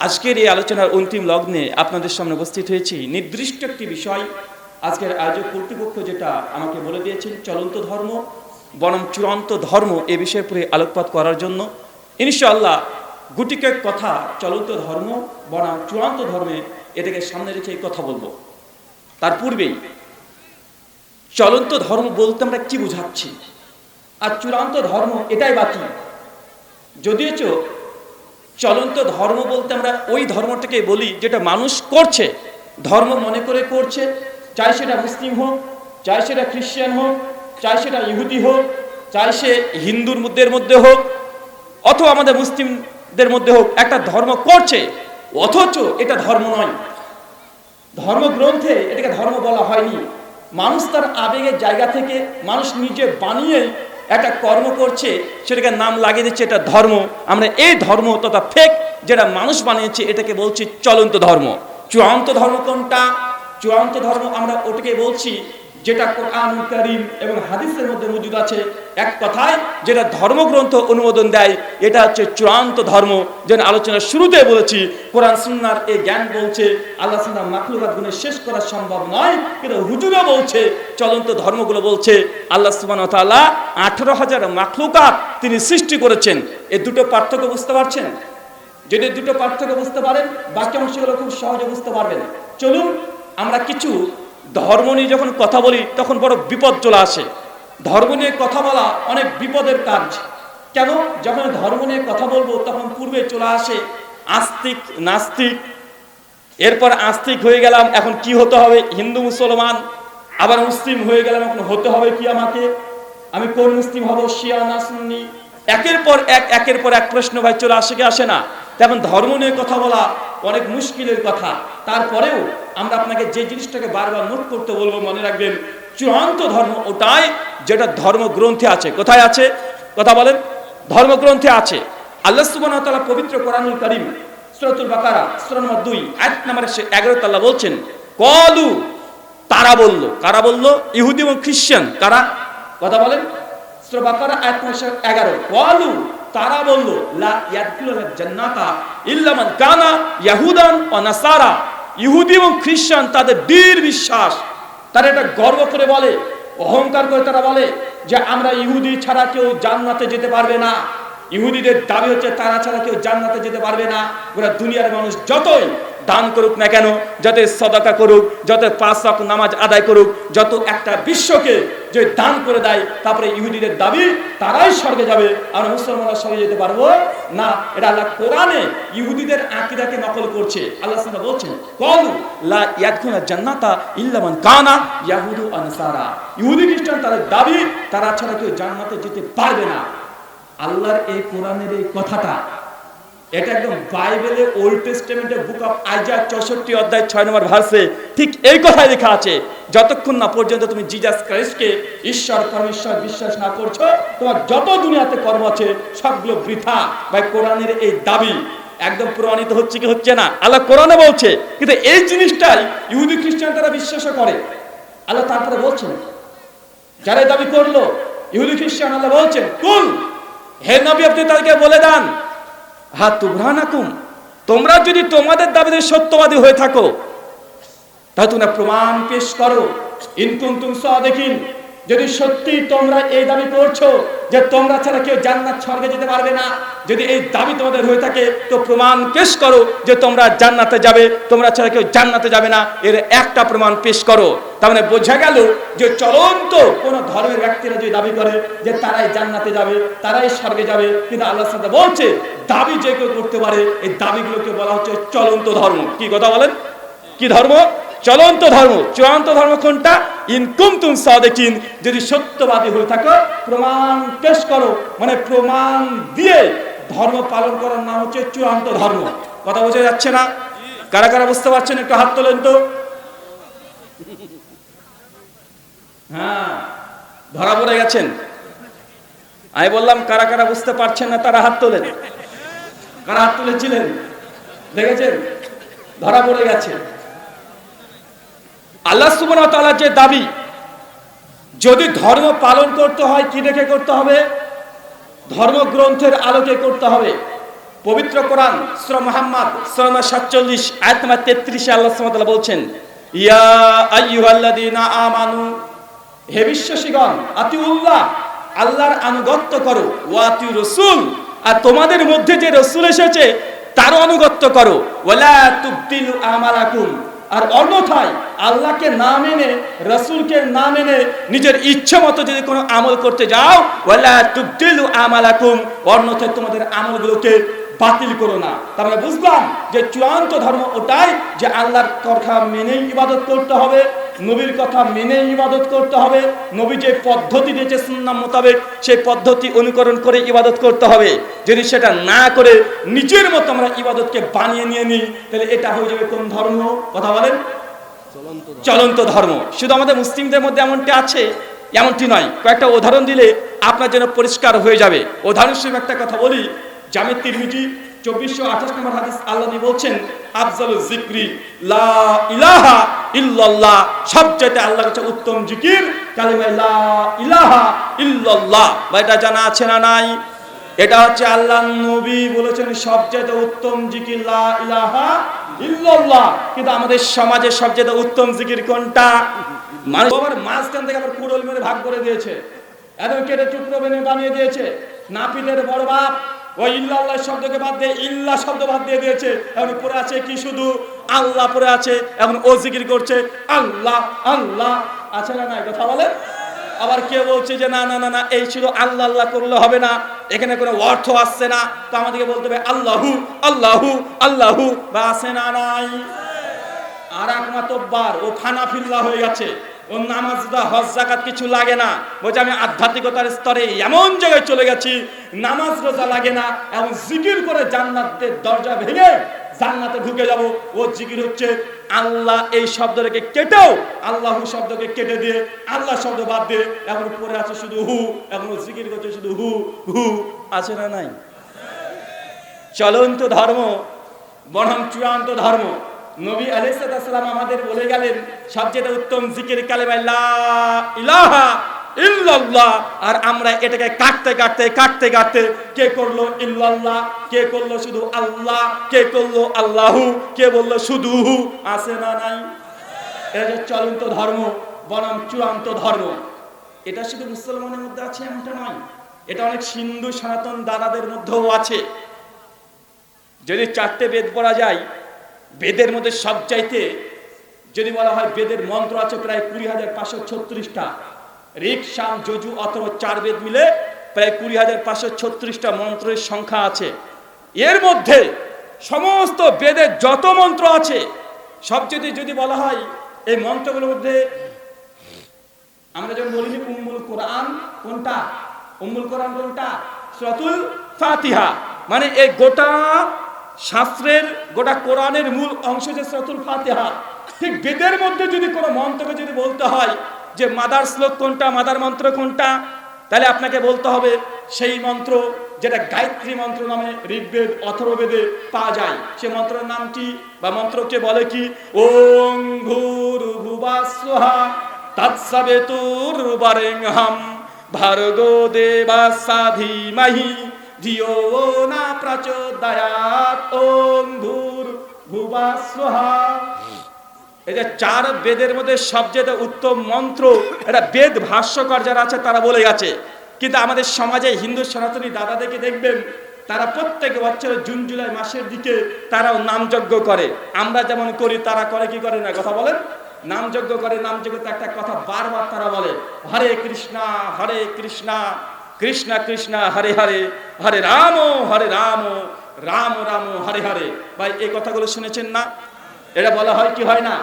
আজকের এই আলোচনার অন্তিম লগ্নে আপনাদের সামনে উপস্থিত হয়েছি। নির্দিষ্ট একটি বিষয় আজকের আয়োজক কর্তৃপক্ষ যেটা আমাকে বলে দিয়েছেন, চলন্ত ধর্ম, বরং চূড়ান্ত ধর্ম এ বিষয়ের উপরে আলোকপাত করার জন্য। ইনশাআল্লাহ গুটিকের কথা চলন্ত ধর্ম বনাম চূড়ান্ত ধর্মে এটাকে সামনে রেখে কথা বলব। তার পূর্বেই চলন্ত ধর্ম বলতে আমরা কি বুঝাচ্ছি? আর চূড়ান্ত ধর্ম এটাই বাকি। যদিও চলন্ত ধর্ম বলতে আমরা ওই ধর্মটাকে বলি যেটা মানুষ করছে। ধর্ম মনে করে করছে, চাই সেটা মুসলিম হোক, চাই সেটা খ্রিস্টান হোক, চাই সেটা ইহুদি হোক, চাই সে হিন্দুর মধ্যে মধ্যে হোক, অথবা আমাদের মুসলিমদের মধ্যে হোক, একটা ধর্ম করছে, অথচ এটা ধর্ম নয়। ধর্মগ্রন্থে এটাকে ধর্ম বলা হয়নি। মানুষ তার আবেগের জায়গা থেকে মানুষ নিজে বানিয়ে একটা কর্ম করছে, সেটাকে নাম লাগিয়ে দিচ্ছে, এটা ধর্ম। আমরা এই ধর্ম তথা ফেক যেটা মানুষ বানিয়েছে, এটাকে বলছি চলন্ত ধর্ম। চূড়ান্ত ধর্ম কোনটা? চূড়ান্ত ধর্ম আমরা ওটাকে বলছি যেটা কোরআন করিম এবং হাদিসের মধ্যে মজুদ আছে, এক কথায় যেটা ধর্মগ্রন্থ অনুমোদন দেয়, এটা হচ্ছে চূড়ান্ত ধর্ম যেন আলোচনার শুরুতে বলেছি, কোরআন সুন্নার এই জ্ঞান বলছে, আল্লাহ সুন্নার মাখলুকাত গুণে শেষ করা সম্ভব নয়, কিন্তু হুজুরও বলছে, চলন্ত ধর্মগুলো বলছে, আল্লাহ সুবান তাআলা আঠারো হাজার মাখলুকাত তিনি সৃষ্টি করেছেন। এই দুটো পার্থক্য বুঝতে পারছেন? যদি দুটো পার্থক্য বুঝতে পারেন বাকি অংশগুলো খুব সহজে বুঝতে পারবেন। চলুন, আমরা কিছু ধর্ম নিয়ে যখন কথা বলি, তখন বড় বিপদ চলে আসে। ধর্ম নিয়ে কথা বলা অনেক বিপদের কাজ। কেন? যখন ধর্ম নিয়ে কথা বলব, তখন পূর্বে চলে আসে আস্তিক, নাস্তিক। এরপর আস্তিক হয়ে গেলাম, এখন কি হতে হবে? হিন্দু, মুসলমান, আবার মুসলিম হয়ে গেলাম, এখন হতে হবে কি আমাকে? আমি কোন মুসলিম হব, শিয়া না সুন্নি? একের পর এক, একের পর এক প্রশ্ন ভাই চলে আসে কি আসে না? তেমন ধর্ম নিয়ে কথা বলা অনেক মুশকিলের কথা, তারপরেও আমরা আপনাকে যে জিনিসটাকে বারবার নোট করতে বলব, মনে রাখবেন, চূড়ান্ত ধর্ম ওটাই যেটা ধর্মগ্রন্থে আছে। কোথায় আছে? কথা বলেন, ধর্মগ্রন্থে আছে। আল্লাহ সুবহানাহু ওয়া তাআলা পবিত্র কোরআনুল করিম, সূরাতুল বাকারা, সূরা নম্বর 2 আয়াত নম্বর 11 আল্লাহ বলছেন, কলু তারা বলল। কারা বলল? ইহুদি এবং খ্রিস্টান কারা? কথা বলেন, সূরা আয়াত নম্বর 11 কলু তারা বলল, লা ইয়াদখুলুল জান্নাতা ইল্লা মান কানা ইয়াহুদান ওয়া নাসারা। ইহুদি এবং খ্রিস্টান তাদের দৃঢ় বিশ্বাস, তারা এটা গর্ব করে বলে, অহংকার করে তারা বলে যে আমরা ইহুদি ছাড়া কেউ জান্নাতে যেতে পারবে না। ইহুদিদের দাবি হচ্ছে, তারা ছাড়া কেউ জান্নাতে যেতে পারবে না। ওরা দুনিয়ার মানুষ যতই দান করুক না কেন, যত সদাকা করুক, যত পাঁচ ওয়াক্ত নামাজ আদায় করুক, যত একটা বিশ্বকে যে দান করে দেয়, তারপরে ইহুদিদের দাবি তারাই স্বর্গে যাবে, আমরা মুসলমানরা স্বর্গে যেতে পারব না? এটা আল্লাহ কোরআনে ইহুদিদের আকিদাকে নকল করছে। আল্লাহ সাল্লাহ বলছেন, কলু লা ইয়াদখুনা জান্নাতা ইল্লা মান কানা ইয়াহুদু আনসারা ইহুদি খ্রিস্টান তাদের দাবি, তারা ছাড়া কেউ জান্নাতে যেতে পারবে না। আল্লাহর এই কোরআনের এই কথাটা, এটা একদম বাইবেলের ওল্ড টেস্টামেন্টের বুক অফ আইজা চৌষট্টি অধ্যায় ছয় নম্বর ভার্সে ঠিক এই কথাই লেখা আছে, যতক্ষণ না পর্যন্ত তুমি জিজাস ক্রাইস্টকে ঈশ্বর, পরমেশ্বর বিশ্বাস না করছ, তোমার যত দুনিয়াতে কর্ম আছে, সবগুলো বৃথা। বা কোরআনের এই দাবি একদম প্রমাণিত হচ্ছে কি হচ্ছে না? আল্লাহ কোরআনে বলছে, কিন্তু এই জিনিসটাই ইহুদি খ্রিস্টান তারা বিশ্বাস করে। আল্লাহ তারপরে বলছেন, যারা দাবি করল, ইহুদি খ্রিস্টান আল্লাহ বলছেন, কুল হে নবী, আপনি তাদেরকে বলে দেন, হা তুভরানাকুম তোমরা যদি তোমাদের দাবিতে সত্যবাদী হয়ে থাকো, তাহলে তোমরা প্রমাণ পেশ করো। ইনকুম তুম দেখিন যদি সত্যি তোমরা এই দাবি করছ যে তোমরা ছাড়া কেউ জান্নাত স্বর্গে যেতে পারবে না, যদি এই দাবি তোমাদের হয়ে থাকে, তো প্রমাণ পেশ করো যে তোমরা জান্নাতে যাবে, তোমরা ছাড়া কেউ জান্নাতে যাবে না, এর একটা প্রমাণ পেশ করো। তার মানে বোঝা গেল যে চলন্ত কোন ধর্মের ব্যক্তিরা যদি দাবি করে যে তারাই জান্নাতে যাবে, তারাই স্বর্গে যাবে, কিন্তু আল্লাহ সাথে বলছে, দাবি যে কেউ করতে পারে, এই দাবিগুলোকে বলা হচ্ছে চলন্ত ধর্ম। কি কথা বলেন? কি ধর্ম? চলন্ত ধর্ম। চূড়ান্ত ধর্ম কোনটা? ইনকুম তুম সাদেকিন, যদি সত্যবাদী হয়ে থাকো, প্রমাণ পেশ করো। মানে প্রমাণ দিয়ে ধর্ম পালন করার নাম হচ্ছে চূড়ান্ত ধর্ম। কথা বোঝা যাচ্ছে না? কারা কারা বুঝতে পারছেন? একটু হাত তোলেন তো। হ্যাঁ ধরা পড়ে গেছেন। আমি বললাম, কারা কারা বুঝতে পারছেন না, তারা হাত তোলেন। কারা হাত তুলেছিলেন? দেখেছেন? ধরা পড়ে গেছে। আল্লাহ সুবহানাহু ওয়া যে দাবি, যদি ধর্ম পালন করতে হয় কি দেখে করতে হবে? ধর্মগ্রন্থের আলোকে করতে হবে। পবিত্র কোরআন, সূরা মুহাম্মদ, সূরা নম্বর 47 আয়াত নম্বর 33 এ আল্লাহ সুবহানাহু ওয়া বলছেন, ইয়া আইয়ুহাল্লাযীনা আমানু, হে বিশ্বাসীগণ, আতিউল্লাহ, আল্লাহর আনুগত্য করো, ওয়া আতিউ রাসূল আর তোমাদের মধ্যে যে রাসূল এসেছে, তারও আনুগত্য করো। ওয়ালা তুবতিলু আমালাকুম আর অন্যথায় আল্লাহকে না মেনে, রসুলকে না মেনে নিজের ইচ্ছে মতো যদি কোনো আমল করতে যাও আমালাকুম, অন্যথায় তোমাদের আমলগুলোকে বাতিল করো না। তার মানে বুঝলাম যে চূড়ান্ত ধর্ম ওটাই যে আল্লাহর কথা মেনেই ইবাদত করতে হবে নবীর কথা মেনে ইবাদত করতে হবে নবী যে পদ্ধতি দিয়েছে সুন্নাম মোতাবেক সেই পদ্ধতি অনুকরণ করে ইবাদত করতে হবে। যদি সেটা না করে নিজের মতো আমরা ইবাদতকে বানিয়ে নিয়ে নিই তাহলে এটা হয়ে যাবে কোন ধর্ম? কথা বলেন? চলন্ত ধর্ম। শুধু আমাদের মুসলিমদের মধ্যে এমনটি আছে? এমনটি নয়। কয়েকটা উদাহরণ দিলে আপনার জন্য পরিষ্কার হয়ে যাবে। উদাহরণ হিসেবে একটা কথা বলি। জামিদ তিরমিজি, চব্বিশশো আঠাশ নম্বর হাদিস আল্লাহ বলছেন, আফজালু জিক্রি লা ইলাহা ইল্লাল্লাহ। সবচেয়ে আল্লাহর কাছে উত্তম জিকির কালিমা লা ইলাহা ইল্লাল্লাহ। বা এটা জানা আছে না নাই? এটা হচ্ছে আল্লাহ নবী বলেছেন সবচেয়ে উত্তম জিকির লা ইলাহা ইল্লাল্লাহ। কিন্তু আমাদের সমাজে সবচেয়ে উত্তম জিকির কোনটা? মানুষ আবার মাঝখান থেকে আবার কুড়ল মেরে ভাগ করে দিয়েছে। একদম কেটে টুকরো বেনে বানিয়ে দিয়েছে। নাপিতের বড় বাপ ওই ইল্লাল্লাহ শব্দকে বাদ দিয়ে ইল্লা শব্দ বাদ দিয়ে দিয়েছে। এখন পরে আছে কি শুধু? আল্লাহ পরে আছে, এখন ও জিকির করছে, আল্লাহ আল্লাহ। আছে না নাই? কথা বলে আবার কে বলছে যে না না না না, এই ছিল আল্লাহ আল্লাহ করলে হবে না। এখানে কোনো অর্থ আসছে না। তো আমাদেরকে বলতে হবে, আল্লাহু আল্লাহু আল্লাহু। বা আছে না নাই? আর এক মাতব্বার, ও খানাফিল্লা হয়ে গেছে। ও নামাজ বা হজ জাকাত কিছু লাগে না। বলছে, আমি আধ্যাত্মিকতার স্তরে এমন জায়গায় চলে গেছি, নামাজ রোজা লাগে না এবং জিকির করে জান্নাতের দরজা ভেঙে জান্নাতে ঢুকে যাব। ও জিকির হচ্ছে, আল্লাহ এই শব্দটাকে কেটেও, আল্লাহু শব্দকে কেটে দিয়ে, আল্লাহ শব্দ বাদ দিয়ে এখন পরে আছে শুধু হু এখন জিকির করছে শুধু হু হু, আছে না নাই? চলন্ত ধর্ম, বরং চূড়ান্ত ধর্ম। নবী আলাইসালাম আমাদের বলে গেলেন, সবচেয়ে উত্তম জিকির কালেমা ইলাহা ইল্লাল্লাহ। আর আমরা এটাকে কাটতে কাটতে কাটতে কাটতে কে করল ইল্লাল্লাহ, কে করল শুধু আল্লাহ, কে করল আল্লাহু, কে বলল শুধু আছে না নাই? এটা যে চলন্ত ধর্ম, বনাম চূড়ান্ত ধর্ম। এটা শুধু মুসলমানের মধ্যে আছে এমনটা নয়, এটা অনেক সিন্ধু সনাতন দাদাদের মধ্যেও আছে। যদি চারটে বেদ পড়া যায় বেদের মধ্যে সব চাইতে যদি বলা হয় বেদের মন্ত্র আছে প্রায় কুড়ি হাজার পাঁচশো ছত্রিশটা। ঋক শাম যজু অথবা চার বেদ মিলে প্রায় কুড়ি হাজার পাঁচশো ছত্রিশটা মন্ত্রের সংখ্যা আছে। এর মধ্যে সমস্ত বেদের যত মন্ত্র আছে, সবচেয়ে যদি বলা হয় এই মন্ত্রগুলোর মধ্যে আমরা যখন বলি যে উম্মুল কোরআন কোনটা? উম্মুল কোরআন কোনটা? সতুল ফাতিহা। মানে এই গোটা শাস্ত্রের গোটা কোরআনের মূল অংশ যে সতুল ফাতিহা, ঠিক বেদের মধ্যে যদি কোনো মন্ত্রকে যদি বলতে হয় যে মাদার শ্লোক কোনটা, মাদার মন্ত্র কোনটা, তাহলে আপনাকে বলতে হবে সেই মন্ত্র যেটা গায়ত্রী মন্ত্র নামে ঋগ্বেদ, অথর্ববেদে পাওয়া যায়। সে মন্ত্রের নাম কি বা মন্ত্রকে বলে কি? ওং ভূর ভুবাস্বহা তৎসবেতুর বারেংহম ভার্গো দেবাসা ধীমহি না ওং এই যে চার বেদের মধ্যে সবচেয়ে উত্তম মন্ত্র, এটা বেদ ভাষ্যকর যারা আছে, তারা বলে গেছে। কিন্তু আমাদের সমাজে হিন্দু সনাতনী দাদাদেরকে দেখবেন, তারা প্রত্যেক বছরের জুন, জুলাই মাসের দিকে তারাও নামযজ্ঞ করে। আমরা যেমন করি, তারা করে, কি করে না? কথা বলেন। নামযজ্ঞ করে নামযজ্ঞতে একটা কথা বারবার তারা বলে, হরে কৃষ্ণা হরে কৃষ্ণা। কৃষ্ণ কৃষ্ণা হরে হরে হরে রাম হরে রাম রাম রাম, হরে হরে। ভাই, এই কথাগুলো শুনেছেন না? এটা বলা হয় কি হয় না?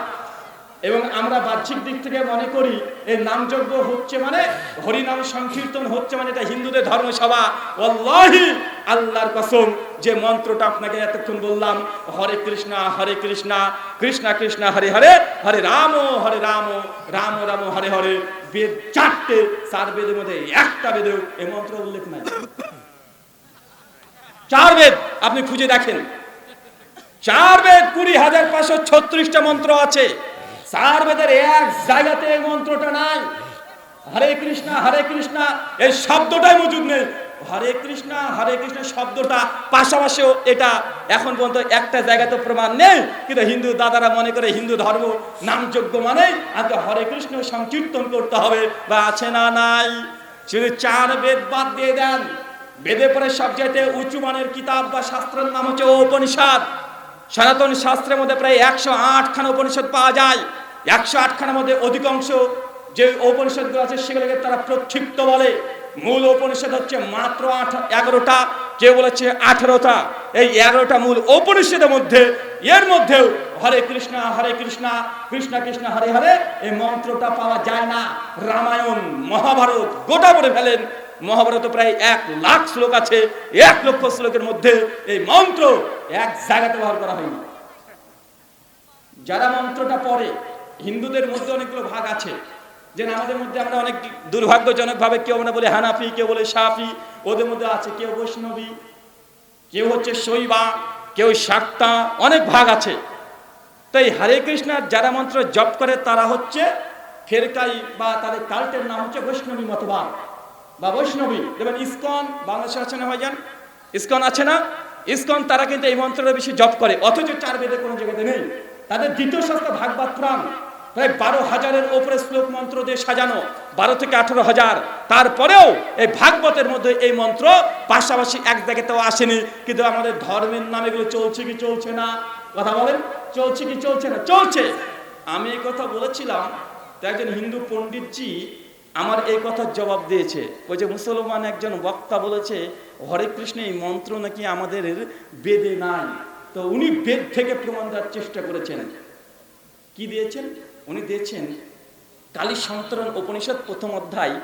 এবং আমরা বাহ্যিক দিক থেকে মনে করি এই নামযজ্ঞ হচ্ছে মানে হরিনাম সংকীর্তন হচ্ছে মানে এটা হিন্দুদের ধর্মসভা। অল্লাহি আল্লাহর কসম, যে মন্ত্রটা আপনাকে এতক্ষণ বললাম, হরে কৃষ্ণা হরে কৃষ্ণা কৃষ্ণা কৃষ্ণা, হরে হরে হরে রাম হরে রাম রাম রাম, হরে হরে, বেদ চারটে, চার বেদের মধ্যে একটা বেদে এই মন্ত্র উল্লেখ নাই। চার বেদ, আপনি খুঁজে দেখেন। চার বেদ কুড়ি হাজার পাঁচশো ছত্রিশটা মন্ত্র আছে। চার বেদের এক জায়গাতে এই মন্ত্রটা নাই। হরে কৃষ্ণা হরে কৃষ্ণা, এই শব্দটাই মজুদ নেই। হরে কৃষ্ণ হরে কৃষ্ণ শব্দটা পাশাপাশিও এটা এখন পর্যন্ত একটা জায়গাতে প্রমাণ নেই। কিন্তু হিন্দু দাদারা মনে করে হিন্দু ধর্ম নামযোগ্য মানে আজকে হরে কৃষ্ণ সংকীর্তন করতে হবে বা আছে না নাই। শুধু চার বেদ বাদ দিয়ে দেন। বেদে পরে সবচেয়ে উঁচু মানের কিতাব বা শাস্ত্রের নাম হচ্ছে উপনিষদ সনাতন শাস্ত্রের মধ্যে প্রায় একশো আটখানা উপনিষদ পাওয়া যায়। একশো আটখানার মধ্যে অধিকাংশ যে উপনিষদগুলো আছে, সেগুলোকে তারা প্রক্ষিপ্ত বলে। মূল উপনিষদ হচ্ছে মাত্র আঠ এগারোটা কেউ বলেছে আঠারোটা। এই এগারোটা মূল উপনিষদের মধ্যে, এর মধ্যেও হরে কৃষ্ণ হরে কৃষ্ণ কৃষ্ণ কৃষ্ণ, হরে হরে, এই মন্ত্রটা পাওয়া যায় না। রামায়ণ, মহাভারত, গোটা পড়ে ফেলেন। মহাভারত প্রায় এক লাখ শ্লোক আছে। এক লক্ষ শ্লোকের মধ্যে এই মন্ত্র এক জায়গাতে ব্যবহার করা হয়নি। যারা মন্ত্রটা পড়ে হিন্দুদের মধ্যে অনেকগুলো ভাগ আছে যে আমাদের মধ্যে আমরা অনেক দুর্ভাগ্যজনক ভাবে কেউ আমরা বলে হানাফি, কেউ বলে সাফি, ওদের মধ্যে আছে কেউ বৈষ্ণবী, কেউ হচ্ছে শৈবা, কেউ শাক্তা অনেক ভাগ আছে। তাই হরে কৃষ্ণার যারা মন্ত্র জপ করে তারা হচ্ছে ফেরকাই বা তাদের কাল্টের নাম হচ্ছে বৈষ্ণবী মতবাদ বা বৈষ্ণবী। যেমন ইস্কন, বাংলাদেশে আছে না ভাইজান? ইস্কন আছে না? ইসকন তারা কিন্তু এই মন্ত্রটা বেশি জপ করে, অথচ চার বেদে কোনো জায়গাতে নেই। তাদের দ্বিতীয় শাস্ত্র ভাগবত পুরাণ। প্রায় বারো হাজারের ওপরে শ্লোক মন্ত্র দিয়ে সাজানো, বারো থেকে আঠারো হাজার। তারপরেও এই ভাগবতের মধ্যে এই মন্ত্র পাশাপাশি এক জায়গাতেও আসেনি। কিন্তু আমাদের ধর্মের নামে এগুলো চলছে কি চলছে না? কথা বলেন, চলছে কি চলছে না? চলছে। আমি এই কথা বলেছিলাম একজন হিন্দু পণ্ডিতজি আমার এই কথার জবাব দিয়েছে। ওই যে মুসলমান একজন বক্তা বলেছে, হরে কৃষ্ণ, এই মন্ত্র নাকি আমাদের বেদে নাই। তো উনি বেদ থেকে প্রমাণ দেওয়ার চেষ্টা করেছেন। কি দিয়েছেন? উনি দিয়েছেন কালী সন্তরণ উপনিষদ প্রথম অধ্যায়,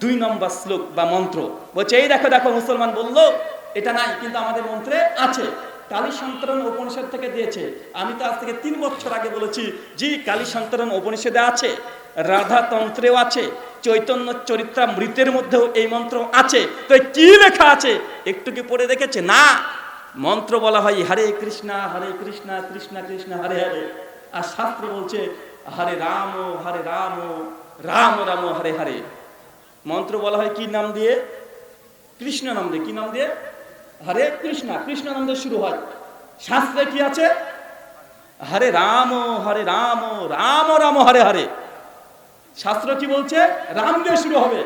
দুই নম্বর শ্লোক বা মন্ত্র। বলছে, এই দেখো দেখো, মুসলমান বলল, এটা নাই, কিন্তু আমাদের মন্ত্রে আছে। কালী সন্তরণ উপনিষদ থেকে দিয়েছে। আমি তো আজ থেকে তিন বছর আগে বলেছি, জি, কালী সন্তরণ উপনিষদে আছে রাধা তন্ত্রেও আছে, চৈতন্য চরিত্রা মৃতের মধ্যেও এই মন্ত্র আছে। তো কি লেখা আছে? একটু কি পড়ে দেখেছে? না। মন্ত্র বলা হয়, হরে কৃষ্ণা হরে কৃষ্ণা কৃষ্ণা কৃষ্ণা, হরে হরে। আর শাস্ত্র বলছে হরে রাম হরে রাম রাম রাম, হরে হরে। মন্ত্র বলা হয় কি নাম দিয়ে? কৃষ্ণ নাম দিয়ে। কি নাম দিয়ে? হরে কৃষ্ণ। কৃষ্ণ নাম দিয়ে শুরু হয়। শাস্ত্রে কি আছে? হরে রাম হরে রাম রাম রাম, হরে হরে। শাস্ত্র কি বলছে? রাম দিয়ে শুরু হবে।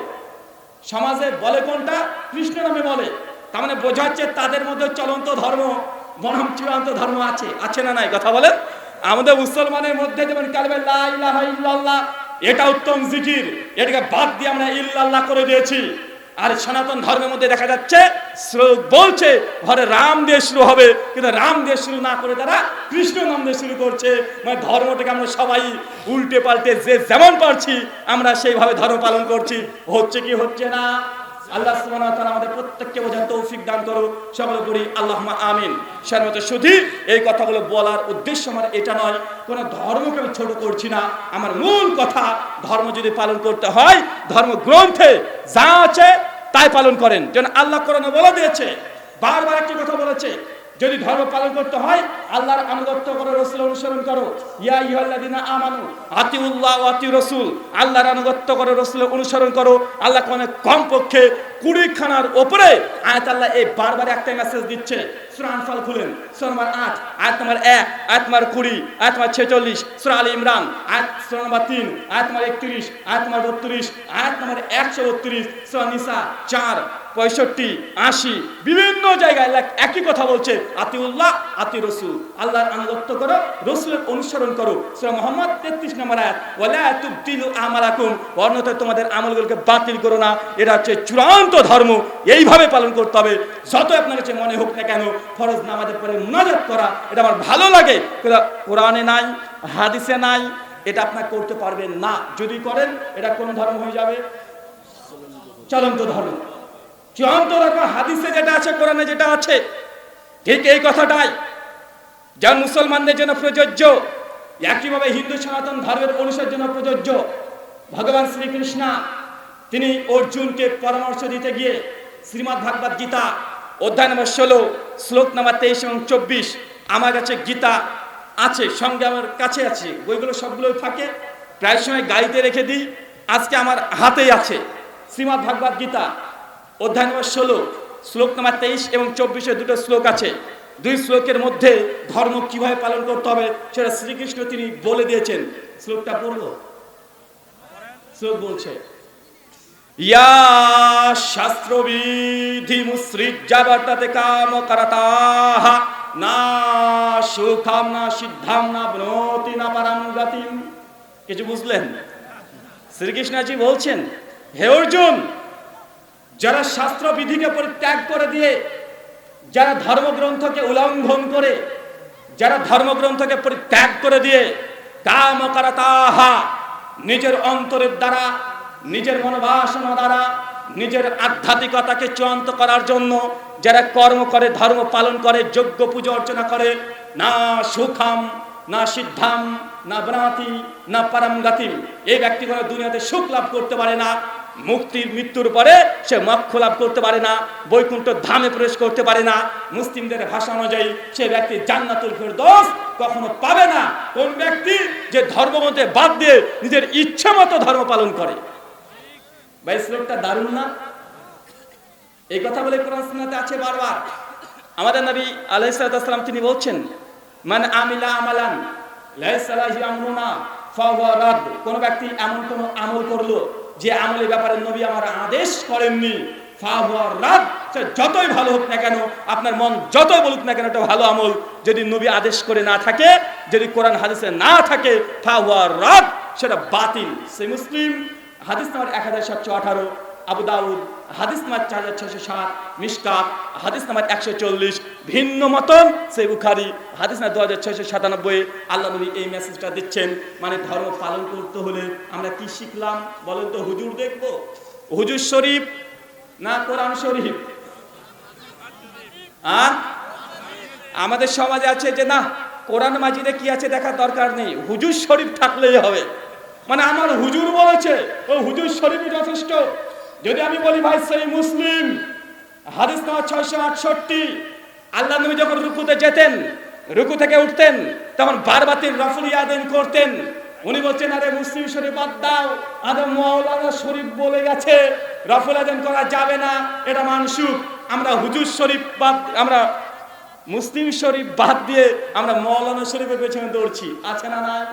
সমাজে বলে কোনটা? কৃষ্ণ নামে বলে। তার মানে বোঝা যাচ্ছে তাদের মধ্যে চলন্ত ধর্ম বরং চূড়ান্ত ধর্ম আছে। আছে না নাই? কথা বলেন। আমাদের মুসলমানের মধ্যে যেমন কালবে এটা উত্তম জিকির, এটাকে বাদ দিয়ে আমরা ইল্লাল্লাহ করে দিয়েছি। আর সনাতন ধর্মের মধ্যে দেখা যাচ্ছে, শ্লোক বলছে, ঘরে রাম দিয়ে শুরু হবে, কিন্তু রাম দিয়ে শুরু না করে তারা কৃষ্ণ নাম দিয়ে শুরু করছে। মানে ধর্মটাকে আমরা সবাই উল্টে পাল্টে যে যেমন পারছি, আমরা সেইভাবে ধর্ম পালন করছি। হচ্ছে কি হচ্ছে না? আল্লাহ আমাদের প্রত্যেককে বোঝার তৌফিক দান করো সকলে করি আল্লাহুম্মা আমিন। সেরমত শুধু এই কথাগুলো বলার উদ্দেশ্য আমার এটা নয়, কোনো ধর্মকে আমি ছোট করছি না। আমার মূল কথা, ধর্ম যদি পালন করতে হয় ধর্ম গ্রন্থে যা আছে তাই পালন করেন। যেন আল্লাহ কোরআনে বলে দিয়েছে, বারবার একটি কথা বলেছে যদি ধর্ম পালন করতে হয়, আল্লাহর আনুগত্য করো রসুল অনুসরণ করো। ইয়া ইহাল্লাদিনা আমানু, আতিউল্লাহ আতি রসুল, আল্লাহর আনুগত্য করো রসুল অনুসরণ করো। আল্লাহ কোন কমপক্ষে কুড়ি খানার ওপরে আয়াত আল্লাহ এই বারবার একটা মেসেজ দিচ্ছে। সুরা আনফাল খুলেন, সুরা নম্বর আট, আয়াত নম্বর এক, আয়াত নম্বর কুড়ি, আয়াত নম্বর ছেচল্লিশ, সুরা আলী ইমরান, আয়াত, সুরা নম্বর তিন, আয়াত নম্বর একত্রিশ, আয়াত নম্বর বত্রিশ, আয়াত নম্বর একশো বত্রিশ, সুরা নিসা চার। পঁয়ষট্টি, আশি, বিভিন্ন জায়গায় একই কথা বলছে, আতিউল্লাহ আতি রসুল আল্লাহর আনুগত্য করো, রসুলের অনুসরণ করো। সুরা মোহাম্মদ তেত্রিশ নম্বর আয়াত, ওয়ালা তুবতিলু আমালাকুম অন্যথায় তোমাদের আমলগুলোকে বাতিল করো না। এটা হচ্ছে চূড়ান্ত ধর্ম, এইভাবে পালন করতে হবে। যত আপনার কাছে মনে হোক না কেন, ফরজ নামাজের পরে মুনাজাত করা, এটা আমার ভালো লাগে। কোরআনে নাই, হাদিসে নাই, এটা আপনার করতে পারবেন না। যদি করেন, এটা কোন ধর্ম হয়ে যাবে। চলন্ত ধর্ম। চূড়ান্ত রকম হাদিসে যেটা আছে, কোরআনে যেটা আছে, ঠিক এই কথাটাই। যা মুসলমানদের জন্য প্রযোজ্য, একইভাবে হিন্দু সনাতন ধর্মের অনুসারের জন্য প্রযোজ্য, ভগবান শ্রীকৃষ্ণ, তিনি অর্জুনকে পরামর্শ দিতে গিয়ে শ্রীমদ্ ভাগবত গীতা অধ্যায় নম্বর ষোলো, শ্লোক নম্বর তেইশ এবং চব্বিশ, আমার কাছে গীতা আছে, সঙ্গে আমার কাছে আছে, বইগুলো সবগুলোই থাকে, প্রায় সময় গাড়িতে রেখে দিই, আজকে আমার হাতেই আছে, শ্রীমদ্ ভাগবত গীতা। অধ্যায় নম্বর ষোলো, শ্লোক নাম্বার তেইশ এবং চব্বিশে দুটো শ্লোক আছে। দুই শ্লোকের মধ্যে ধর্ম কীভাবে পালন করতে হবে সেটা শ্রীকৃষ্ণ তিনি বলে দিয়েছেন। শ্লোকটা পড়ব শ্লোক বলছে, ইয়া শাস্ত্রবিধি মুসৃজ্জাবর্ততে কাম করতাহ, না সুখাম, না সিদ্ধাম, না বনতি না পারাম গতিম কিছু বুঝলেন? শ্রীকৃষ্ণজি বলছেন, হে অর্জুন যারা শাস্ত্র বিধিকে পরিত্যাগ করে দিয়ে, যারা ধর্মগ্রন্থকে উল্লঙ্ঘন করে, যারা ধর্মগ্রন্থকে পরিত্যাগ করে দিয়ে কাম করা তাহা নিজের অন্তরের দ্বারা, নিজের মনোবাসনা দ্বারা, নিজের আধ্যাত্মিকতাকে চূড়ান্ত করার জন্য যারা কর্ম করে, ধর্ম পালন করে, যজ্ঞ পুজো অর্চনা করে, না সুখাম, না সিদ্ধাম, না ব্রাতি, না পারমগাতিম এই ব্যক্তি কোনো দুনিয়াতে সুখ লাভ করতে পারে না। মুক্তির মৃত্যুর পরে সে মক্ষ লাভ করতে পারে না, বৈকুণ্ঠ ধামে প্রবেশ করতে পারে না। মুসলিমদের ভাষা অনুযায়ী সে ব্যক্তি জান্নাতুল ফেরদৌস কখনো পাবে না। কোন ব্যক্তি যে ধর্মমতে বাদ দিয়ে নিজের ইচ্ছা মতো ধর্ম পালন করে? ভাই, শ্লোকটা দারুণ না? এই কথা বলে কোরআন আছে বারবার। আমাদের নবী আলাইহিস সালাম তিনি বলছেন মানে আমিলা আমালান লাইসালাহি আমরুনা রাদ। কোন ব্যক্তি এমন কোন আমল করল যে আমলের ব্যাপারে নবী আমার আদেশ করেননি সে যতই ভালো হোক না কেন, আপনার মন যতই বলুক না কেন, এটা ভালো আমল। যদি নবী আদেশ করে না থাকে, যদি কোরআন হাদিসে না থাকে ফাহুয়া রাত সেটা বাতিল। সে মুসলিম হাদিস নাম্বার এক হাজার সাতশো আঠারো। আবু দাউদ, হাদিস নাম্বার চার হাজার ছশো সাত মিসকাত হাদিস নাম্বার একশো চল্লিশ, ভিন্ন মতন সেই বুখারি, হাদিস নাম্বার দু হাজার ছয়শো সাতানব্বই। আল্লাহ নবী এই মেসেজটা দিচ্ছেন মানে ধর্ম পালন করতে হলে আমরা কি শিখলাম বলেন তো, হুজুর দেখব? হুজুর শরীফ না কোরআন শরীফ? আর? আমাদের সমাজে আছে যে না, কোরআন মাজিদে কি আছে দেখার দরকার নেই, হুজুর শরীফ থাকলেই হবে। মানে আমার হুজুর বলেছে, ও হুজুর শরীফই যথেষ্ট। যদি আমি বলি ভাই সেই মুসলিম, হাদিস নাম্বার ছয়শো আটষট্টি, আল্লাহ নবী যখন রুকুতে যেতেন, রুকু থেকে উঠতেন, তখন বারবাতির রফুল ইয়াদেন করতেন। উনি বলছেন, আরে মুসলিম শরীফ বাদ দাও আরে মৌলানা শরীফ বলে গেছে রফুল আদেন করা যাবে না, এটা মানসুক আমরা হুজুর শরীফ বাদ, আমরা মুসলিম শরীফ বাদ দিয়ে আমরা মৌলানা শরীফের পেছনে দৌড়ছি। আছে না নাই?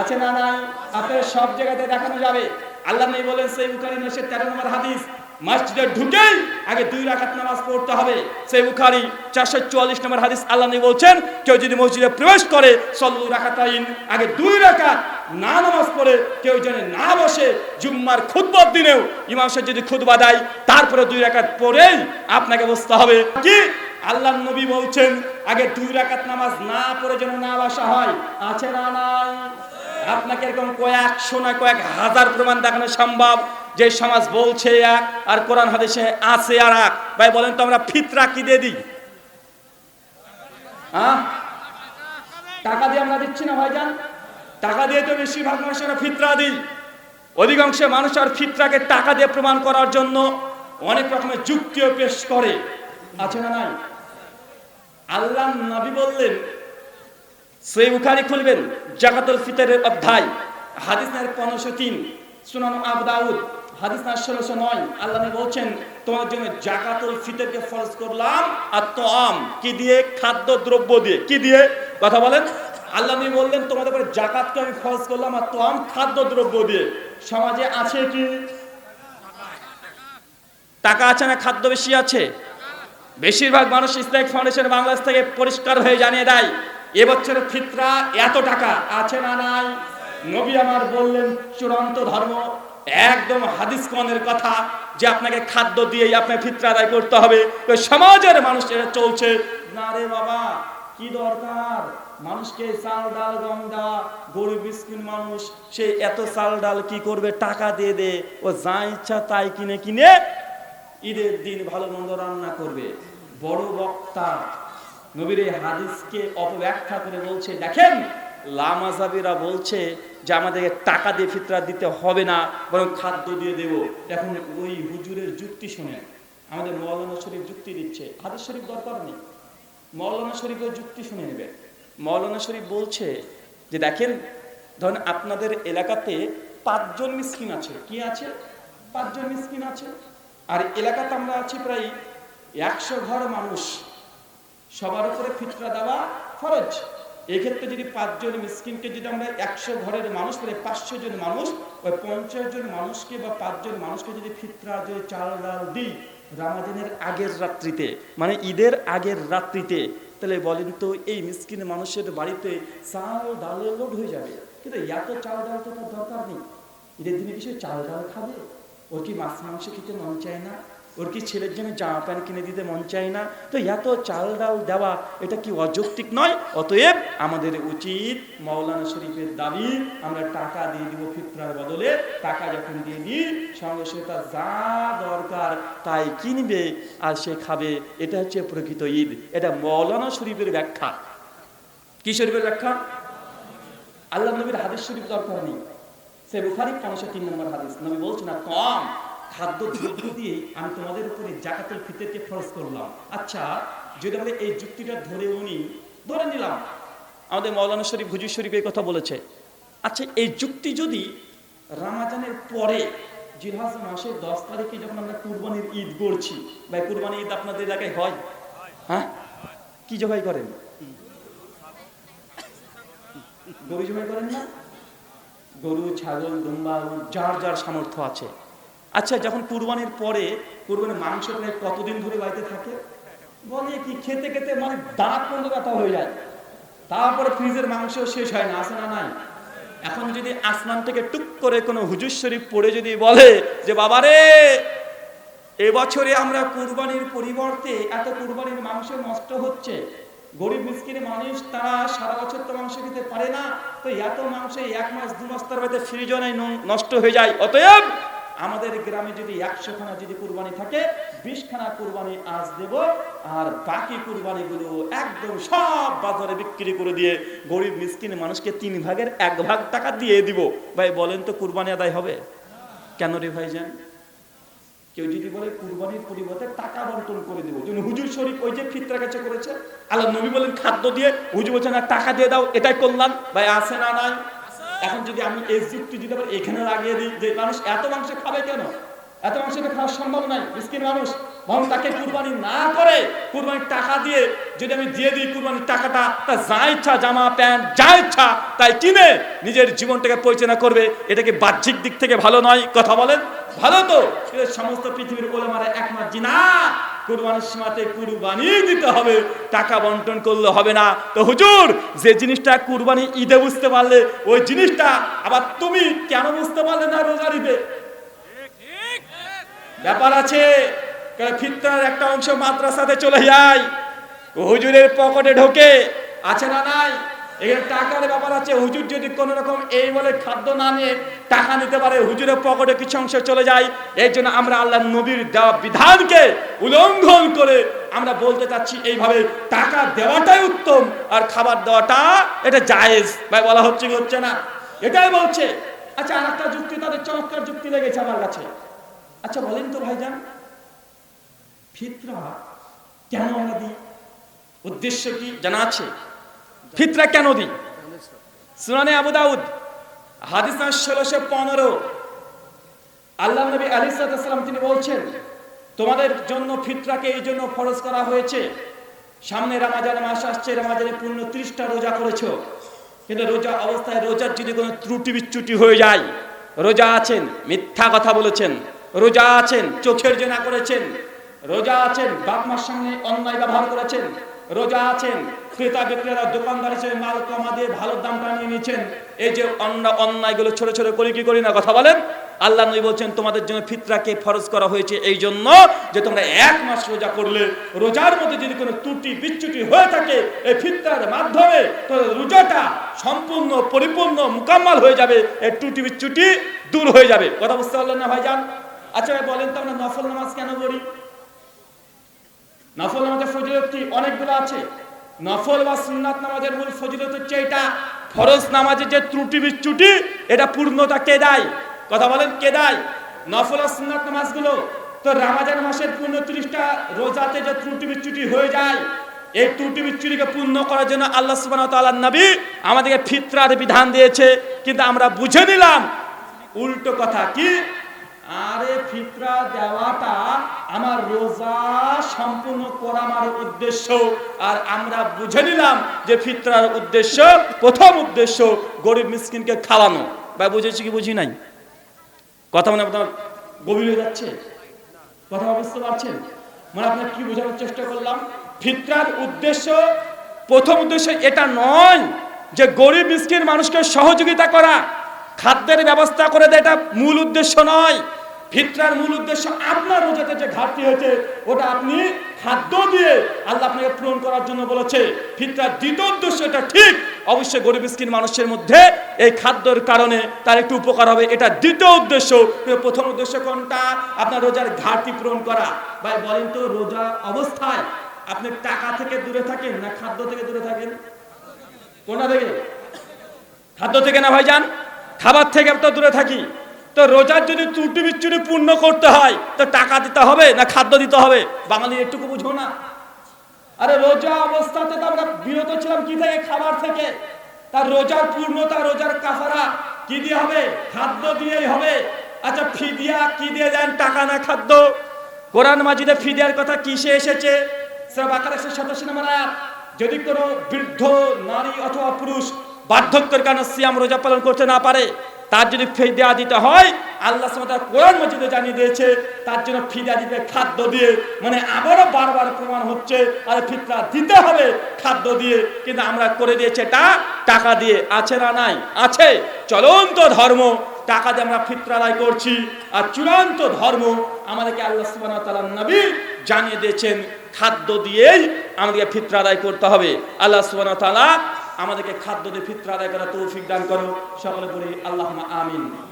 আছে না নাই? আপনার সব জায়গাতে দেখানো যাবে। আল্লাহ নেই বলেন, সেই বুখারি নয় তেরো নম্বর হাদিস, মসজিদে ঢুকেই আগে দুই রাকাত নামাজ পড়তে হবে। সেই বুখারি চারশো চুয়াল্লিশ নম্বর হাদিস আল্লাহ নেই বলছেন, কেউ যদি মসজিদে প্রবেশ করে সল্লু রাখাতাইন আগে দুই রাকাত না নামাজ পড়ে, কেউ যেন না বসে জুম্মার খুতবার দিনেও ইমাম সাহেব যদি খুতবা দেয়, তারপরে দুই রাকাত পড়েই আপনাকে বসতে হবে। কি? আল্লাহ নবী বলছেন, আগে দুই রাকাত নামাজ না পড়ে যেন না বসা হয়। আছে না নাই? আপনাকে এরকম কয়েকশো না কয়েক হাজার প্রমাণ দেখানো সম্ভব। যে সমাজ বলছে এক আর কোরআন হাদিসে আছে আর এক। ভাই, বলেন তো আমরা ফিতরা কি দিয়ে দিই? হ্যাঁ? টাকা দিয়ে আমরা দিচ্ছি না ভাইজান টাকা দিয়ে তো বেশিরভাগ মানুষেরা ফিতরা দিই। অধিকাংশ মানুষ আর ফিতরাকে টাকা দিয়ে প্রমাণ করার জন্য অনেক রকমের যুক্তিও পেশ করে। আছে না নাই? আল্লাহ নবী বললেন, সেই বুখারি খুলবেন। জাকাতুল ফিতরের অধ্যায়, হাদিস নাম্বার পনেরোশো তিন সুনান আবু দাউদ, হাদিস নাম্বার ষোলোশো নয়। আল্লাহ বলছেন, তোমার জন্য জাকাতুল ফিতরকে ফরজ করলাম আর তো আম কি দিয়ে? খাদ্য, দ্রব্য দিয়ে। কি দিয়ে? কথা বলেন। আল্লাহ নবী বললেন, তোমাদের উপরে জাকাতকে আমি ফরজ করলাম আর তো আম খাদ্য, দ্রব্য দিয়ে। সমাজে আছে কি? টাকা আছে না খাদ্য বেশি আছে? বেশিরভাগ মানুষ ইসলামিক ফাউন্ডেশন বাংলাদেশ থেকে পরিষ্কার হয়ে জানিয়ে দেয় এবছরের ফিতরা এত টাকা আছে না নাই? নবী আমার বললেন, চূড়ান্ত ধর্ম, একদম হাদিস কনের কথা যে আপনাকে খাদ্য দিয়েই আপনার ফিতরা আদায় করতে হবে। তো সমাজের মানুষ এটা চলছে। না রে বাবা, কি দরকার? মানুষকে চাল ডাল, গম দেওয়া গরিব মিসকিন মানুষ, সে এত চাল ডাল কি করবে? টাকা দিয়ে দে, ও যা ইচ্ছা তাই কিনে কিনে ঈদের দিন ভালো মন্দ রান্না করবে। বড় বক্তা নবীর এই হাদিসকে অপব্যাখ্যা করে বলছে, দেখেন লামাজাবিরা বলছে যে আমাদেরকে টাকা দিয়ে ফিতরা দিতে হবে না, বরং খাদ্য দিয়ে দেব। এখন ওই হুজুরের যুক্তি শুনে আমাদের মৌলানা শরীফ যুক্তি দিচ্ছে। হাদিস শরীফ দরকার নেই। মৌলানা শরীফের যুক্তি শুনে নেবে। মৌলানা শরীফ বলছে যে, দেখেন, ধরেন আপনাদের এলাকাতে পাঁচজন মিসকিন আছে। কি আছে? পাঁচজন মিসকিন আছে। আর এলাকাতে আমরা আছি প্রায় একশো ঘর মানুষ। সবার উপরে ফিতরা দেওয়া ফরজ। এক্ষেত্রে যদি পাঁচজন মিসকিনকে যদি আমরা একশো ঘরের মানুষ মানে পাঁচশো জন মানুষ, ওই পঞ্চাশ জন মানুষকে বা পাঁচজন মানুষকে যদি ফিতরা যদি চাল, ডাল দিই রামাদিনের আগের রাত্রিতে মানে ঈদের আগের রাত্রিতে, তাহলে বলেন তো এই মিসকিন মানুষের বাড়িতে চাল, ডালের লোড হয়ে যাবে। কিন্তু এত চাল, ডাল তো তার দরকার নেই। ঈদের দিনে কিছু চাল, ডাল খাবে? ওর কি মাছ, মাংস খেতে মন চায় না? ওর কি ছেলের জন্য জামা প্যান্ট কিনে দিতে মন চায় না। তো এত চাল ডাল দেওয়া, এটা কি অযৌক্তিক নয়? অতএব আমাদের উচিত মৌলানা শরীফের দাবি, আমরা টাকা দিয়ে দিব ফিতরার বদলে। টাকা যখন দিয়ে দিই, সঙ্গে সঙ্গে তার যা দরকার তাই কিনবে আর সে খাবে। এটা হচ্ছে প্রকৃত ঈদ। এটা মৌলানা শরীফের ব্যাখ্যা। কি শরীফের ব্যাখ্যা? আল্লাহ নবীর হাদিস শরীফ দরকার নেই। সে বুখারি পাঁচশো তিন নম্বর হাদিস। নবী বলছে না কম। খাদ্য দ্রব্য দিয়ে আমি তোমাদের উপরে জাকাতুল ফিতরকে ফরজ করলাম। আচ্ছা যদি আমরা এই যুক্তিটা ধরে উনি, ধরে নিলাম, আমাদের মৌলানা শরীফ হুজুর শরীফ এই কথা বলেছে। আচ্ছা এই যুক্তি যদি রামাজানের পরে, জিলহাজ মাসের দশ তারিখে যখন আমরা কুরবানির ঈদ করছি ভাই, কুরবানির ঈদ আপনাদের এলাকায় হয়? হ্যাঁ? কি জবাই করেন? গরু জবাই করেন না? গরু, ছাগল, দুম্বা, যার যার সামর্থ্য আছে। আচ্ছা যখন কুরবানির পরে, কুরবানির মাংস প্রায় কতদিন ধরে বাড়িতে থাকে? বলে কি, খেতে খেতে মানে দাঁত পর্যন্ত ব্যথা হয়ে যায়। তারপরে ফ্রিজের মাংস শেষ হয় না আসে না নাই? এখন যদি আসমান থেকে টুক করে কোনো হুজুর শরীফ পড়ে যদি বলে যে, বাবারে, এবছরে আমরা কুরবানির পরিবর্তে এত কুরবানির মাংস নষ্ট হচ্ছে। গরিব মিসকিন মানুষ, তারা সারা বছর তো মাংস খেতে পারে না। তো এত মাংস এক মাস, দু মাস তার মধ্যে ফ্রিজনে নষ্ট হয়ে যায়। অতএব আমাদের গ্রামে যদি একশো খানা যদি কুরবানি থাকে, বিশ খানা কুরবানি আজ দেব, আর বাকি কুরবানিগুলো একদম সব বাজারে বিক্রি করে দিয়ে গরিব মিসকিন মানুষকে তিন ভাগের এক ভাগ টাকা দিয়ে দিব। ভাই, বলেন তো কুরবানি আদায় হবে? কেন রে ভাই যান কেউ যদি বলে কুরবানির পরিবর্তে টাকা বন্টন করে দেবো যেমন হুজুর শরীফ ওই যে ফিতরা কাছে করেছে, আল্লাহ নবী বলেন, খাদ্য দিয়ে, হুজুর না, টাকা দিয়ে দাও, এটাই করলাম। ভাই, আছে না নাই? এখন যদি আমি এই যুক্তি যদি আবার এখানে লাগিয়ে দিই যে মানুষ এত মাংস খাবে কেন? এত মাংস তো খাওয়া সম্ভব নয়, মিসকিন মানুষ। বরং তাকে কুরবানি না করে কুরবানির টাকা দিয়ে যদি আমি দিয়ে দিই কুরবানির টাকাটা তা যা ইচ্ছা, জামা, প্যান্ট, যা ইচ্ছা, তাই কিনে নিজের জীবনটাকে পরিচালনা করবে। এটাকে বাহ্যিক দিক থেকে ভালো নয়? কথা বলেন। ভালো তো। সমস্ত পৃথিবীর ওলামারা একমত জি না কুরবানির সীমাতে কুরবানি দিতে হবে, টাকা বন্টন করলে হবে না। তো হুজুর, যে জিনিসটা কুরবানি ঈদে বুঝতে পারলে, ওই জিনিসটা আবার তুমি কেন বুঝতে পারলে না রোজার ঈদে? ব্যাপার আছে ফিতনার একটা অংশ মাদ্রাসাতে চলে যায়, হুজুরের পকেটে ঢোকে, আছে না নাই? এখানে টাকার ব্যাপার আছে। হুজুর যদি কোন রকম এই বলে খাদ্য না নিয়ে টাকা নিতে পারে, হুজুরের পকেটে কিছু অংশ চলে যায়। এই জন্য আমরা আল্লাহ নবীর দেওয়া বিধানকে উল্লঙ্ঘন করে আমরা বলতে চাচ্ছি এইভাবে টাকা দেওয়াটাই উত্তম আর খাবার দেওয়াটা এটা জায়েজ। ভাই, বলা হচ্ছে হচ্ছে না? এটাই বলছে। আচ্ছা আর একটা যুক্তি, তাদের চমৎকার যুক্তি লেগেছে আমার কাছে। আচ্ছা বলেন তো ভাইজান, ফিতরা কেন আমরা দিই উদ্দেশ্য কি জানা আছে? ফিতরা কেন দিই? সুনানে আবু দাউদ, হাদিস ষোলোশো পনেরো। আল্লাহ নবী আলী সাল্লাম তিনি বলছেন, তোমাদের জন্য ফিতরাকে এই জন্য ফরজ করা হয়েছে। সামনে রামাজান মাস আসছে, রামাজানে পূর্ণ ত্রিশটা রোজা করেছ। কিন্তু রোজা অবস্থায় রোজার যদি কোনো ত্রুটি বিচ্যুটি হয়ে যায়, রোজা আছেন, মিথ্যা কথা বলেছেন, রোজা আছেন, চোখের জেনা করেছেন, রোজা আছেন, বাপ মার সঙ্গে অন্যায় ব্যবহার করেছেন রোজা আছেন, ক্রেতা বিক্রেতা, দোকানদার হিসেবে মাল কমা দিয়ে ভালো দামটা নিয়ে নিচ্ছেন। এই যে অন্য অন্যায়গুলো ছোট ছোট করি কি করি না, কথা বলেন? আল্লাহ নবী বলছেন, তোমাদের জন্য ফিতরাকে ফরজ করা হয়েছে এই জন্য যে তোমরা এক মাস রোজা করলে, রোজার মধ্যে যদি কোনো ত্রুটি বিচ্যুটি হয়ে থাকে, এই ফিতরার মাধ্যমে তো রোজাটা সম্পূর্ণ, পরিপূর্ণ, মুকাম্মাল হয়ে যাবে, এই ত্রুটি বিচ্যুটি দূর হয়ে যাবে। কথা বুঝতে পারলেন না ভাইজান? আচ্ছা বলেন তো আমরা নফল নামাজ কেন পড়ি? নফল নামাজের ফজিলত কি? অনেকগুলো আছে। নফল বা সুন্নাত নামাজের মূল ফজিলত হচ্ছে এটা। ফরজ নামাজের যে ত্রুটি বিচ্যুটি, এটা পূর্ণতা কে দেয়? কথা বলেন, কে দেয়? নফল আর সুন্নাত নামাজগুলো তো রামাজান মাসের পূর্ণ ত্রিশটা রোজাতে যে ত্রুটি বিচ্যুটি হয়ে যায়, এই ত্রুটি বিচ্যুটিকে পূর্ণ করার জন্য আল্লাহ ওয়া তাআলার নবী আমাদেরকে ফিতরার বিধান দিয়েছে। কিন্তু আমরা বুঝে নিলাম, উল্টো কথা কি? আরে ফিতরা দেওয়াটা আমার রোজা সম্পূর্ণ করা আমার উদ্দেশ্য। আর আমরা বুঝে নিলাম যে ফিতরার উদ্দেশ্য, প্রথম উদ্দেশ্য গরিব মিসকিনকে খাওয়ানো। বা বুঝেছি কি বুঝি নাই? কথা মানে আপনার গভীর হয়ে যাচ্ছে? কথা বুঝতে পারছেন? মানে আপনার কি বোঝানোর চেষ্টা করলাম? ফিতরার উদ্দেশ্য, প্রথম উদ্দেশ্য এটা নয় যে গরিব মিসকিন মানুষকে সহযোগিতা করা। খাদ্যের ব্যবস্থা করে দেয় এটা মূল উদ্দেশ্য নয়। ফিতরার মূল উদ্দেশ্য আপনার রোজাতে যে ঘাটতি হয়েছে, ওটা আপনি খাদ্য দিয়ে আল্লাহ আপনাকে পূরণ করার জন্য বলেছে। ফিতরার দ্বিতীয় উদ্দেশ্য এটা ঠিক। অবশ্যই গরিব স্কিন মানুষের মধ্যে এই খাদ্যর কারণে তার একটু উপকার হবে। এটা দ্বিতীয় উদ্দেশ্য। প্রথম উদ্দেশ্য কোনটা? আপনার রোজার ঘাটতি পূরণ করা। ভাই, বলেন তো রোজা অবস্থায় আপনি টাকা থেকে দূরে থাকেন না খাদ্য থেকে দূরে থাকেন? কোনটা থেকে? খাদ্য থেকে না ভাইজান? খাবার থেকে তো দূরে থাকি। তো রোজার যদি ত্রুটি বিচ্ছুটি পূর্ণ করতে হয়, তো টাকা দিতে হবে না খাদ্য দিতে হবে? বাঙালি একটুকু বুঝো না। আরে রোজা অবস্থাতে তো আমরা বিরত ছিলাম কি থেকে? খাবার থেকে। তার রোজার পূর্ণতা, রোজার কাফারা কি দিয়ে হবে? খাদ্য দিয়েই হবে। আচ্ছা ফিদিয়া কি দিয়ে দেন? টাকা না খাদ্য? কোরআন মাজিদে ফিদিয়ার কথা কিসে এসেছে? সূরা বাকারা 187 নম্বর আয়াত। যদি কোনো বৃদ্ধ, নারী অথবা পুরুষ বার্ধক্যের কারণে সিয়াম রোজা পালন করতে না পারে, তার যদি ফিদিয়া দিতে হয়। আল্লাহ সুবহানাহু কোরআন মজিদে জানিয়ে দিয়েছে, তার জন্য ফিদিয়া দিতে খাদ্য দিয়ে। মানে আবারও বারবার প্রমাণ হচ্ছে, আর ফিতরা দিতে হবে খাদ্য দিয়ে, কিন্তু আমরা করে দিয়েছে এটা টাকা দিয়ে। আছে না নাই? আছে। চলন্ত ধর্ম, টাকা দিয়ে আমরা ফিতরা আদায় করছি, আর চূড়ান্ত ধর্ম আমাদেরকে আল্লাহ ওয়া তাআলার নবী জানিয়ে দিয়েছেন, খাদ্য দিয়েই আমাদেরকে ফিতরা আদায় করতে হবে। আল্লাহ সুবহানাহু ওয়া তাআলা আমাদেরকে খাদ্য দিয়ে ফিতরা আদায় করা তৌফিক দান করো। সকলে বলি আল্লাহ আমিন।